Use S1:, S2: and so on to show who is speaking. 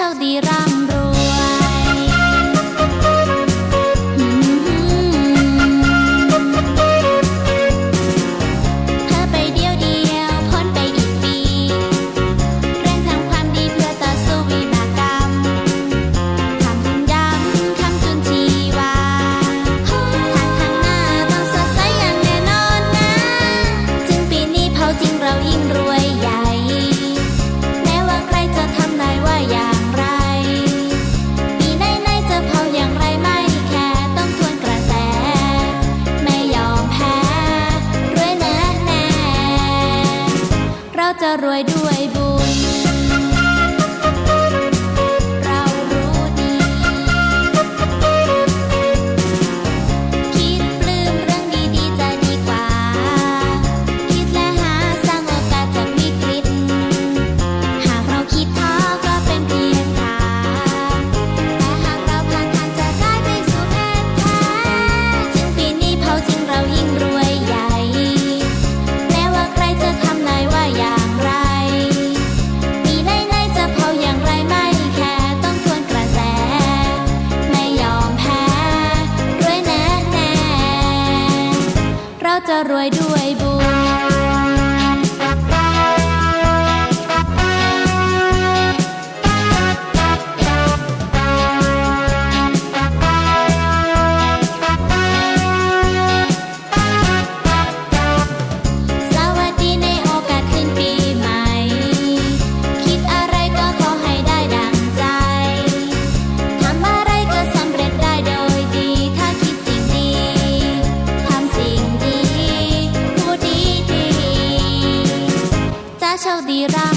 S1: 丑的啦。 จะรวยด้วย i table. dirá.